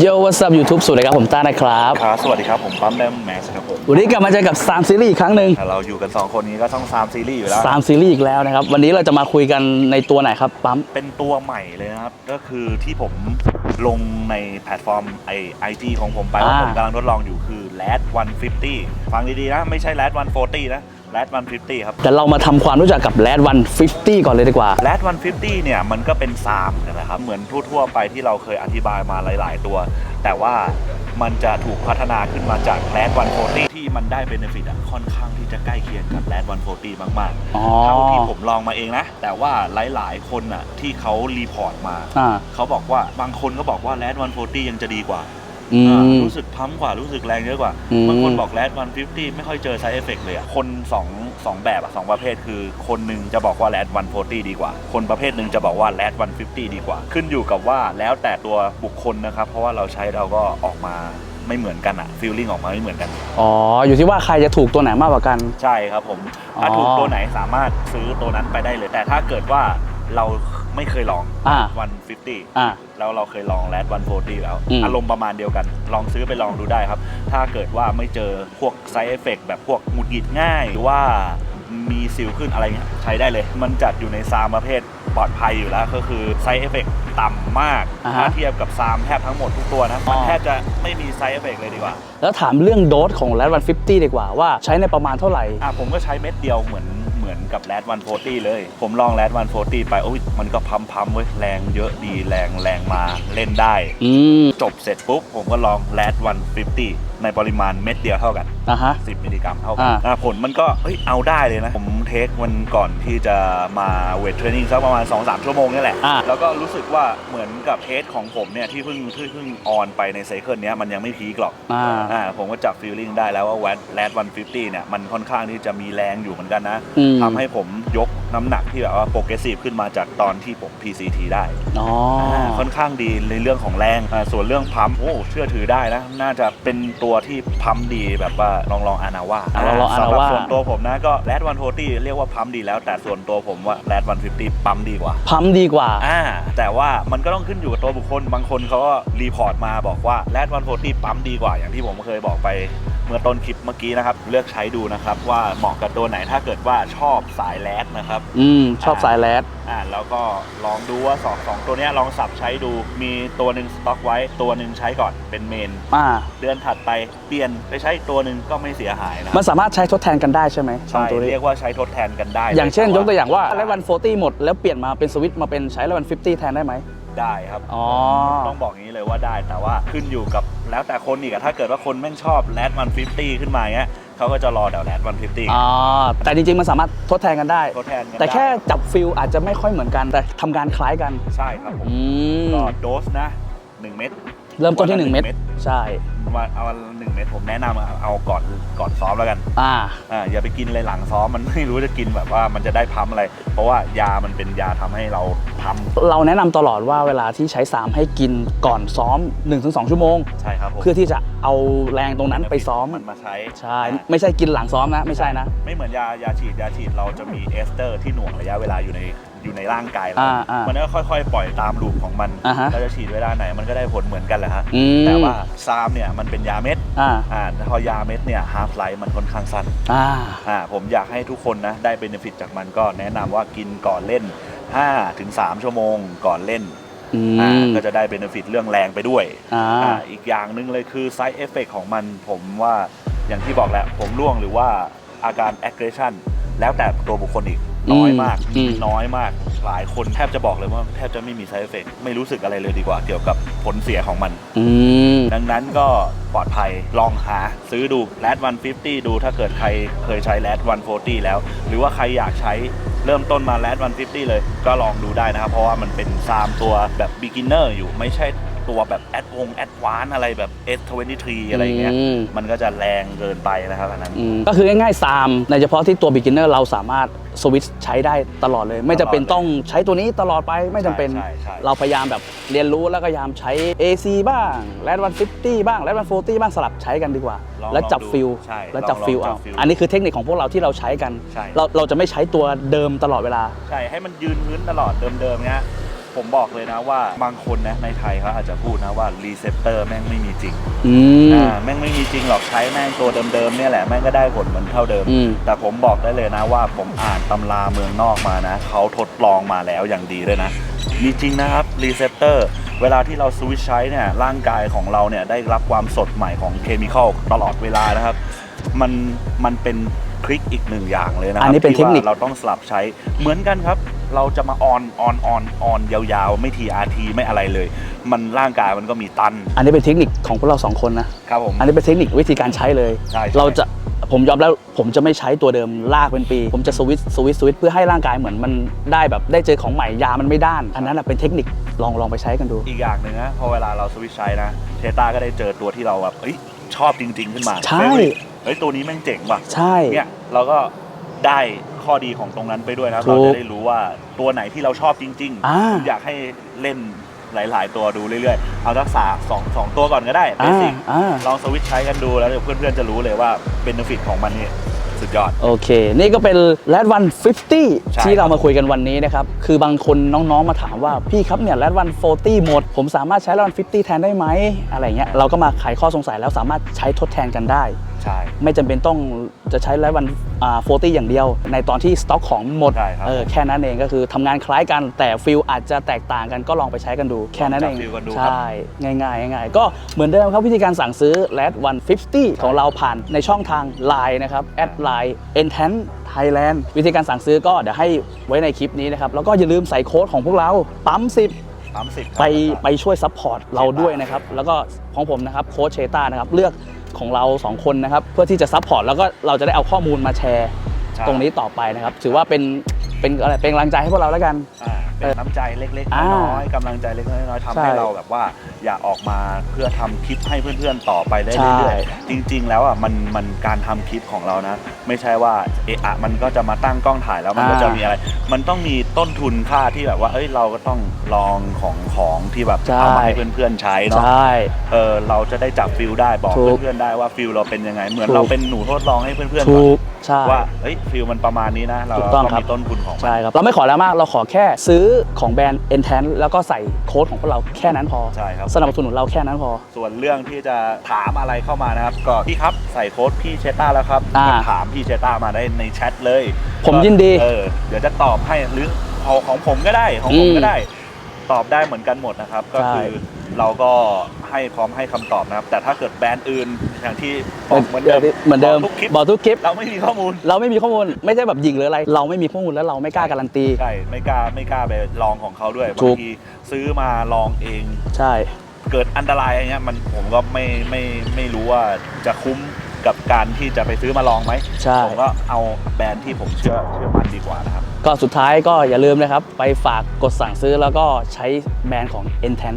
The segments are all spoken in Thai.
โยวัสดุยูทูบสวัสดีครับผมต้านะครับ ครับ สวัสดีครับ ผมปั๊มแดมแม็กซ์ครับผม วันนี้กลับมาเจอกับ3ซีรีส์อีกครั้งหนึ่งเราอยู่กัน 2 คนนี้ก็ต้องซามซีรีส์อยู่แล้วสามซีรีส์อีกแล้วนะครับ วันนี้เราจะมาคุยกันในตัวไหนครับปั๊ม เป็นตัวใหม่เลยนะครับ ก็คือที่ผมลงในแพลตฟอร์มไอไอจีของผมไปว่าอ่าผมกำลังทดลองอยู่คือ LAD 150 ฟังดีๆนะ ไม่ใช่ LAD 140 นะ LAD 150ครับแต่เรามาทำความรู้จักกับแรดวัน50ก่อนเลยดีกว่า LAD 150เนี่ยมันก็เป็นซามนะครับเหมือนทั่วๆไปที่เราเคยอธิบายมาหลาย ๆ ตัว แต่ว่ามันจะถูกพัฒนาขึ้นมาจาก LAD 140ที่มันได้เบนฟิตอะค่อนข้างที่จะใกล้เคียงกับ LAD 140มากๆ อ๋อเท่าที่ผมลองมาเองนะ แต่ว่าหลายๆ คนอะที่เขารีพอร์ตมา อ่า เขาบอกว่าบางคนก็บอกว่าแรด140ยังจะดีกว่า อือ่ามรู้สึกพัมกว่ารู้สึกแรงเยอะกว่าอืม บางคนบอกแรด150ไม่ค่อยเจอ side effect เลยอะคนสองสองแบบอะสองประเภทคือ คนหนึ่งจะบอกว่าแรด140ดีกว่า คนประเภทหนึ่งจะบอกว่าแรด150ดีกว่า ขึ้นอยู่กับว่าแล้วแต่ตัวบุคคลนะครับ เพราะว่าเราใช้เราก็ออกมาไม่เหมือนกันอะฟีลลิ่งออกมาไม่เหมือนกัน อ๋อ อยู่ที่ว่าใครจะถูกตัวไหนมากกว่ากัน ใช่ครับผม ถ้าอ๋อถูกตัวไหนสามารถซื้อตัวนั้นไปได้เลย แต่ถ้าเกิดว่าเรา ไม่เคยลองอ่าวันฟิฟตี้อ่า แล้วเราเคยลองแรดวันโฟตี้แล้ว อืม อารมณ์ประมาณเดียวกัน ลองซื้อไปลองดูได้ครับ ถ้าเกิดว่าไม่เจอพวกไซเอฟเฟกแบบพวกหงุดหงิดง่ายหรือว่ามีสิวขึ้นอะไรเงี้ยใช้ได้เลย มันจัดอยู่ในซามประเภทปลอดภัยอยู่แล้ว ก็คือไซเอฟเฟกต่ำมาก อ่าฮะถ้าเทียบกับซามแทบทั้งหมดทุกตัวนะ มันอ๋อ แทบจะไม่มีไซเอฟเฟกเลยดีกว่า แล้วถามเรื่องโดสของแรดวัน50ดีกว่าว่าใช้ในประมาณเท่าไหร่ อะผมก็ใช้เม็ดเดียวเหมือนเหมื อนกับแรดวันโฟตี้เลย ผมลองแรดวันโฟตี้ไปโอ้ยมันก็พัมพัมๆเว้ยแรงเยอะดีแรงแรงมาเล่นได้ อืม จบเสร็จปุ๊บผมก็ลองแรดวันฟิฟตี้ ในปริมาณเม็ดเดียวเท่ากัน อะฮะ 10 มิลลิกรัมเท่ากัอ่า อะผลมันก็เฮ้ยเอาได้เลยนะ ผมเทคมันก่อนที่จะมาเวทเทรนนิ่งสักประมาณ 2-3 ชั่วโมงนี่แหละ อ่า แล้วก็รู้สึกว่าเหมือนกับเทสของผมเนี่ย ที่เพิ่งที่เพิ่งออนไปในไซเคิลเนี้ยมันยังไม่พีคหรอก อ่า อ่าผมก็จับฟีลลิ่งได้แล้วว่าแวดแรดวันฟิฟตี้เนี่ย มันค่อนข้างที่จะมีแรงอยู่เหมือนกันนะอืม ทำให้ผมยกน้ำหนักที่แบบว่าโปรเกรสซีฟขึ้นมาจากตอนที่ผม PCT ได้อ๋อาค่อนข้างดีในเรื่องของแรงอ่าส่วนเรื่องพัมป์โอ้เชื่อถือได้นะ น่าจะเป็นตัวที่พัมป์ดีแบบว่าลองลองอานาว่าอ่าลองๆสำหรับ Anawa ส่วนตัวผมนะก็แรดวันโทตี้เรียกว่าพัมป์ดีแล้วแต่ส่วนตัวผมว่าแรดวันฟิฟตี้ปั๊มดีกว่า พัมดีกว่า อ่าแต่ว่ามันก็ต้องขึ้นอยู่กับตัวบุคคล บางคนเขาก็รีพอร์ตมาบอกว่าแรดวันโฟตี้ปั๊มดีกว่าอย่างที่ผมเคยบอกไป เมื่อต้นคลิปเมื่อกี้นะครับ เลือกใช้ดูนะครับว่าเหมาะกับตัวไหนถ้าเกิดว่าชอบสายแรดนะครับ อืมชอบสายแรดอ่าแล้วก็ลองดูว่าสองสองตัวเนี้ยลองสับใช้ดูมีตัวหนึ่งสต็อกไว้ตัวหนึ่งใช้ก่อนเป็นเมนอ่าเดือนถัดไปเปลี่ยนไปใช้อีกตัวหนึ่งก็ไม่เสียหายนะมันสามารถใช้ทดแทนกันได้ใช่ไหมสองใช่ตัวนี้ เรียกว่าใช้ทดแทนกันได้อย่างเช่น ยกตัวอย่างว่าแล้แรดวัน40หมดแล้วเปลี่ยนมาเป็นสวิตช์มาเป็นใช้แรดวัน50แทนได้ไหม ได้ครับ อ๋อ ต้องบอกงี้เลยว่าได้แต่ว่าขึ้นอยู่กับ แล้วแต่คนอีกอะถ้าเกิดว่าคนแม่งชอบแรดวันฟิฟตี้ขึ้นมาเงี้ยเขาก็จะรอเดี๋ยวแรดวันฟิฟตี้อ๋อแต่จริงๆ มันสามารถทดแทนกันได้ ทดแทนกันแต่แค่ได้จับฟิลอาจจะไม่ค่อยเหมือนกัน แต่ทำการคล้ายกัน ใช่ครับผมอืม ก็โดสนะ 1 เม็ด เริ่มต้นที่ 1 เม็ดวันละหนึ่งเม็ดใช่มาเอาวันละหนึ่งเม็ดผมแนะนำเอาก่อนก่อนซ้อมแล้วกันอ่าอ่าอย่าไปกินอะไรหลังซ้อมมันไม่รู้จะกินแบบว่ามันจะได้พัมอะไร เพราะว่ายามันเป็นยาทำให้เราพัมเราแนะนำตลอดว่าเวลาที่ใช้3ให้กินก่อนซ้อม 1-2 ชั่วโมง ใช่ครับผมเพื่อที่จะเอาแรงตรงนั้นไปซ้อมมันมาใช้ใช่อ่า ไม่ใช่กินหลังซ้อมนะ ไม่ใช่นะ ไม่เหมือนยายาฉีดยาฉีดเราจะมีเอสเตอร์ที่หน่วงระยะเวลาอยู่ใน อยู่ในร่างกายเราอ่าอ่ามัมันก็ค่อย ๆ ปล่อยตามลูปของมันอ่าฮะเราจะฉีดเวลาไหนมันก็ได้ผลเหมือนกันแหละฮะอืม แต่ว่าซามเนี่ยมันเป็นยาเม็ดอ่าอ่าพอยาเม็ดเนี่ยฮาร์ฟไลฟ์มันค่อนข้างสั้น อ่า อ่าผมอยากให้ทุกคนนะได้เบนฟิตจากมันก็แนะนำว่ากินก่อนเล่น5-3ถึง 3 ชั่วโมงก่อนเล่นอือ่าม ก็จะได้เบนฟิตเรื่องแรงไปด้วยอ่า อ่าอีกอย่างหนึ่งเลยคือ side effect ของมัน ผมว่าอย่างที่บอกแหละผมร่วงหรือว่าอาการ aggression แล้วแต่ตัวบุคคลอีก น้อยมากอืม น้อยมาก หลายคนแทบจะบอกเลยว่าแทบจะไม่มี side effect ไม่รู้สึกอะไรเลยดีกว่าเกี่ยวกับผลเสียของมัน อืม ดังนั้นก็ปลอดภัยลองหาซื้อดู Lad 150 ดูถ้าเกิดใครเคยใช้ Lad 140 แล้ว หรือว่าใครอยากใช้เริ่มต้นมา Lad 150 เลย ก็ลองดูได้นะครับ เพราะว่ามันเป็นซามตัวแบบ beginner อยู่ไม่ใช่ ตัวแบบแอดวงแอดวานอะไรแบบ S23 อะไรอย่างเงี้ย อืม มันก็จะแรงเกินไปนะครับอันนั้น อืมก็คือง่ายๆ ซาม ในเฉพาะที่ตัว beginner เราสามารถสวิตช์ใช้ได้ตลอดเลย ไม่จำเป็นตลอดเลยต้องใช้ตัวนี้ตลอดไปไม่จำเป็น ใช่ใช่ใช่ เราพยายามแบบเรียนรู้แล้วก็พยายามใช้ AC บ้างแรดวันฟิบ้างแรดวันโฟบ้างสลับใช้กันดีกว่า ลองแล้วจับลองดูฟิลใช่แล้วจับลองฟิลลองจัเอาบฟิลอันนี้คือเทคนิคของพวกเราที่เราใช้กัน ใช่ เราเราจะไม่ใช้ตัวเดิมตลอดเวลา ใช่ให้มันยืนพื้นตลอดเดิมๆเงี้ย ผมบอกเลยนะว่าบางคนนะในไทยเขาอาจจะพูดนะว่ารีเซพเตอร์แม่งไม่มีจริงอืม อ่าแม่งไม่มีจริงหรอกใช้แม่งตัวเดิมๆเนี่ยแหละแม่งก็ได้ผลเหมือนเท่าเดิม อืม แต่ผมบอกได้เลยนะว่าผมอ่านตำราเมืองนอกมานะเขาทดลองมาแล้วอย่างดีเลยนะ มีจริงนะครับรีเซพเตอร์เวลาที่เราสวิตช์ใช้เนี่ยร่างกายของเราเนี่ยได้รับความสดใหม่ของเคมีคอลตลอดเวลานะครับ มันมันเป็นคลิกอีกหนึ่งอย่างเลยนะครัอันนี้เป็นเทคนิค ที่ว่าเราต้องสลับใช้เหมือนกันครับ เราจะมาออนออนออนออนยาวๆ ไม่ทีอาทีไม่อะไรเลย มันร่างกายมันก็มีตัน อันนี้เป็นเทคนิคของพวกเราสองคนนะครับผมอันนี้เป็นเทคนิควิธีการใช้เลยใช่ใช่ เราจะผมยอมแล้วผมจะไม่ใช้ตัวเดิมลากเป็นปี ผมจะสวิตช์สวิตช์สวิตช์เพื่อให้ร่างกายเหมือนมันได้แบบได้เจอของใหม่ยามันไม่ด้าน อันนั้นนะเป็นเทคนิคลองลองไปใช้กันดู อีกอย่างหนึ่งนะพอเวลาเราสวิตช์ใช้นะเทต้าก็ได้เจอตัวที่เราแบบเฮ้ยชอบจริง ๆ ขึ้นมาใช่ favorite เฮ้ยตัวนี้แม่งเจ๋งว่ะใช่ เนี่ยเราก็ได้ ข้อดีของตรงนั้นไปด้วยนะถูกเราจะได้รู้ว่าตัวไหนที่เราชอบจริงอ่าอยากให้เล่นหลาย ๆ ตัวดูเรื่อย ๆ เอาทักษะสองสองตัวก่อนก็ได้เบอ่าสิกอ่า ลองสวิตช์ใช้กันดูแล้วเดี๋ยวเพื่อน ๆ จะรู้เลยว่าเบนฟิตของมันนี่สุดยอด โอเค นี่ก็เป็นแรดวันใช่50 ที่เรามาคุยกันวันนี้นะครับ คือบางคนน้องๆ มาถามว่า พี่ครับเนี่ยแรดวัน40 หมด ผมสามารถใช้แรดวัน50 แทนได้ไหม อะไรเงี้ย เราก็มาไขข้อสงสัยแล้วสามารถใช้ทดแทนกันได้ ใช่ ไม่จำเป็นต้องจะใช้แรดวันอ่า40อย่างเดียว ในตอนที่สต็อกของหมดใช่ครับ เออแค่นั้นเองก็คือทำงานคล้ายกันแต่ฟิลอาจจะแตกต่างกันก็ลองไปใช้กันดูแค่นั้นเองลองจับฟิลกันดูครับ ใช่ ง่ายๆง่ายๆก็เหมือนเดิมครับวิธีการสั่งซื้อ LED 150 ของเราผ่านในช่องทาง Line นะครับแอดไลน์ e n t e n Thailand วิธีการสั่งซื้อก็เดี๋ยวให้ไว้ในคลิปนี้นะครับ แล้วก็อย่าลืมใส่โค้ดของพวกเราปั๊ม 10 สามสิบไปไปช่วยซัพพอร์ตเราด้วยนะครับ แล้วก็ของผมนะครับโค้ชเชต้านะครับ เลือกของเรา 2 คนนะครับ เพื่อที่จะซัพพอร์ตแล้วก็เราจะได้เอาข้อมูลมาแชร์ ตรงนี้ต่อไปนะครับ ถือว่าเป็นเป็นอะไรเป็นกำลังใจให้พวกเราแล้วกันอ่าเป็นน้ำใจเล็กๆอ่าน้อยๆกำลังใจเล็กๆน้อยๆทำใช่ให้เราแบบว่า อยากออกมาเพื่อทำคลิปให้เพื่อนๆต่อไปได้ใช่เรื่อยๆจริง ๆ แล้วอะมันมันการทำคลิปของเรานะ ไม่ใช่ว่าเอะอะมันก็จะมาตั้งกล้องถ่ายแล้วมันก็อ่าจะมีอะไร มันต้องมีต้นทุนค่าที่แบบว่า เอ้ยเราก็ต้องลองของของที่แบบใช่เอามาให้เพื่อนๆใช้เนาะใช่เออเราจะได้จับฟิลได้บอกถูกเพื่อนๆได้ว่าฟิลเราเป็นยังไง เหมือนถูก เราเป็นหนูทดลองให้เพื่อนๆถูก่อนกใช่ ว่าเฮ้ยฟิลมันประมาณนี้นะ เราถูกต้องก็ครับมีต้นทุนของมัน ใช่ครับ เราไม่ขอแล้วมาก เราขอแค่ซื้อของแบรนด์ e n t e n แล้วก็ใส่โค้ดของพวกเราแค่นั้นพอ ใช่ครับ สนับสนุนเราแค่นั้นพอ ส่วนเรื่องที่จะถามอะไรเข้ามานะครับ ก็พี่ครับใส่โค้ดพี่เชต้าแล้วครับอ่าก็ถามพี่เชต้ามาได้ในแชทเลยผมก็ยินดี เออเดี๋ยวจะตอบให้หรือเอาของผมก็ได้ของผมอืมก็ได้ ตอบได้เหมือนกันหมดนะครับ ก็ใช่ คือ เราก็ให้พร้อมให้คำตอบนะครับ แต่ถ้าเกิดแบรนด์อื่นอย่างที่บอกเหมือนเดิมเหมือนเดิมบกทุกคลิปบอกทุกคลิป เราไม่มีข้อมูล เราไม่มีข้อมูลไม่ใช่แบบยิงหรืออะไร เราไม่มีข้อมูลแล้วเราไม่กล้าการันตี ใช่ ไม่กล้าไม่กล้าไปลองของเขาด้วยถูบางกทีซื้อมาลองเองใช่ เกิดอันตรายอะไรเงี้ยมันผมก็ไม่ไม่ไม่รู้ว่าจะคุ้มกับการที่จะไปซื้อมาลองไหมใช่ ผมก็เอาแบรนด์ที่ผมเชื่อเชื่อมันดีกว่านะครับ ก็สุดท้ายก็อย่าลืมนะครับ ไปฝากกดสั่งซื้อแล้วก็ใช้แบรนด์ของ e n t e n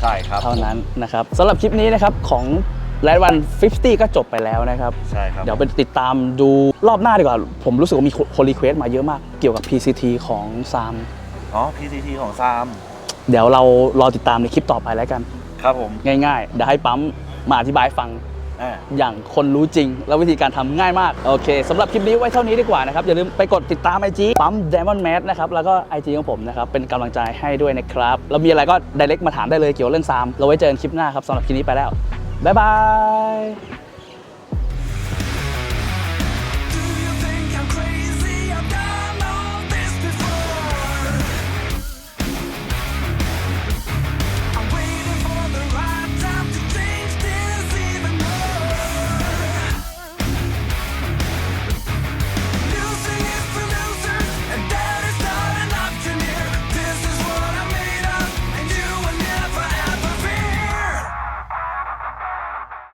ใช่ครับ เท่านั้นนะครับสำหรับคลิปนี้นะครับของแ a ดวัน50 ก็จบไปแล้วนะครับ ใช่ครับ เดี๋ยวไปติดตามดูรอบหน้าดีกว่า ผมรู้สึกว่ามีคนรีเควสมาเยอะมากเกี่ยวกับ PCT ของซามอ๋อ PCT ของซามเดี๋ยวเรารอติดตามในคลิปต่อไปแล้วกัน ครับผม ง่ายๆ เดี๋ยวให้ปั๊มมาอธิบายให้ฟัง อย่างคนรู้จริง แล้ววิธีการทำง่ายมาก โอเคสำหรับคลิปนี้ไว้เท่านี้ดีกว่านะครับ อย่าลืมไปกดติดตามไอจีปั๊ม Diamond m a t นะครับ แล้วก็ IG ของผมนะครับ เป็นกำลังใจให้ด้วยนะครับ แล้วมีอะไรก็ direct มาถามได้เลยเกี่ยวกับเรื่องซาม เราไว้เจอกันคลิปหน้าครับสำหรับคลิปนี้ไปแล้วบ๊ายบาย